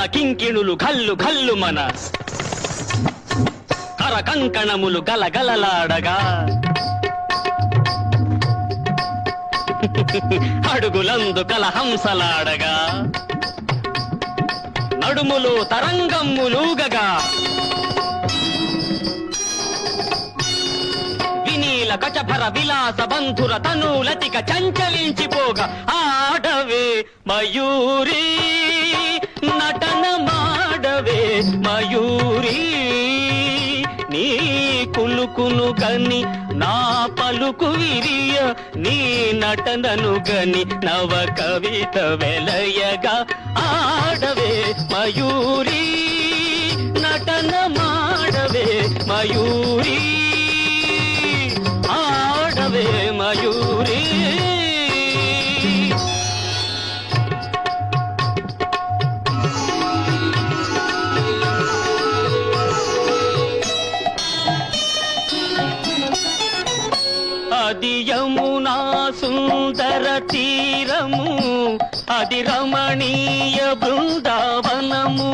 కింకిణులు కల్లు కల్లు మన. కర కంకణములు గలగలలాడగా అడుగులందు కల హంసలాడగా. నడుములు తరంగమ్ములూగగా వినీల కచభర విలాస బంధుర తనులతిక చంచలించిపోగా. ఆడవే మయూరి. నటన మాడవే మయూరి. నీ కులుకును గని నా పలుకు విరియ నీ నటనను గని నవ కవిత వెలయగా ఆడవే మయూరి. నటన మాడవే మయూరీ. అది యమునా సుందర తీరము అది రమణీయ బృందావనము.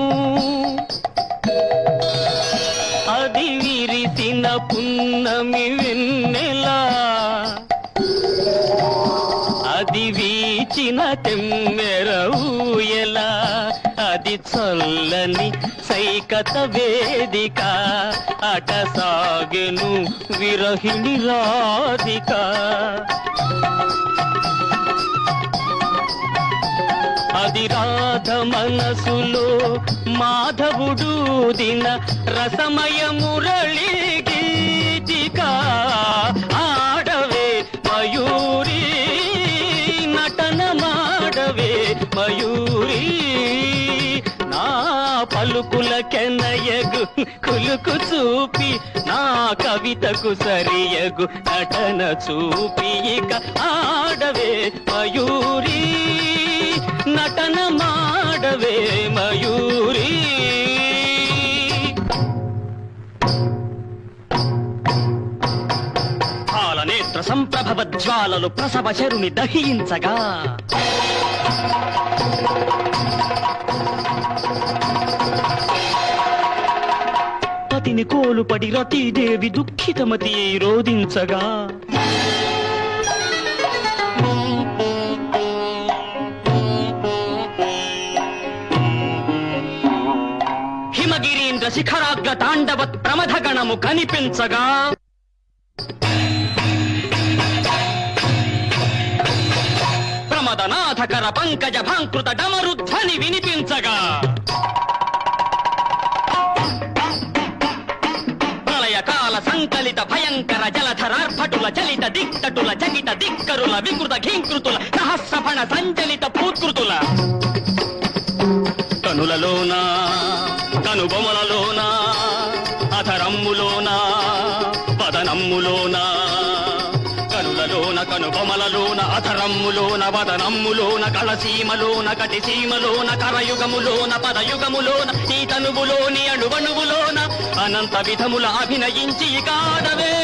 అది విరిసిన పున్నమి వెన్నెలా అది వీచిన తెమ్మెర ఊయలా? అది చల్లని సైకత వేదిక. అట సాగెను విరహిణి రాధిక. అది రాధ మనసులో మాధవుడు దిన రసమయ మురళి గీతిక. ఆడ కులుకుల కెనయగు కులుకు చూపి నా కవితకు సరియగు నటన చూపి ఇక ఆడవే మయూరి నటన మాడవే మయూరి. నేత్ర సంప్రభవ జ్వాలలు ప్రసవ చరుని దహించగా. పతిని కోలుపడి రతీదేవి దుఃఖితమతి రోధించగా. హిమగిరీంద్ర శిఖరాగ్ర తాండవ ప్రమథగణము కనిపించగా. ప్రమదనాథకర పంకజ భాంకృత డమరుధ్వని వినిపించగా. జలధరార్భటుల చలిత దిక్కటుల చకిత దిక్కరుల వికృత ఘీంకృతుల సహస్రఫణ సంచలిత పూత్కృతుల. కనులలోన కనుబొమలలోన అధరమ్ములోన వదనమ్ములోన? కనులలోన కనుబొమలలోన అధరమ్ములోన వదనమ్ములోన కళసీమలోన కటిసీమలోన కరయుగములోన పదయుగములోన ఈ తనువులోని అణువణువులోన అనంత విధముల అభినయించి కాదవే.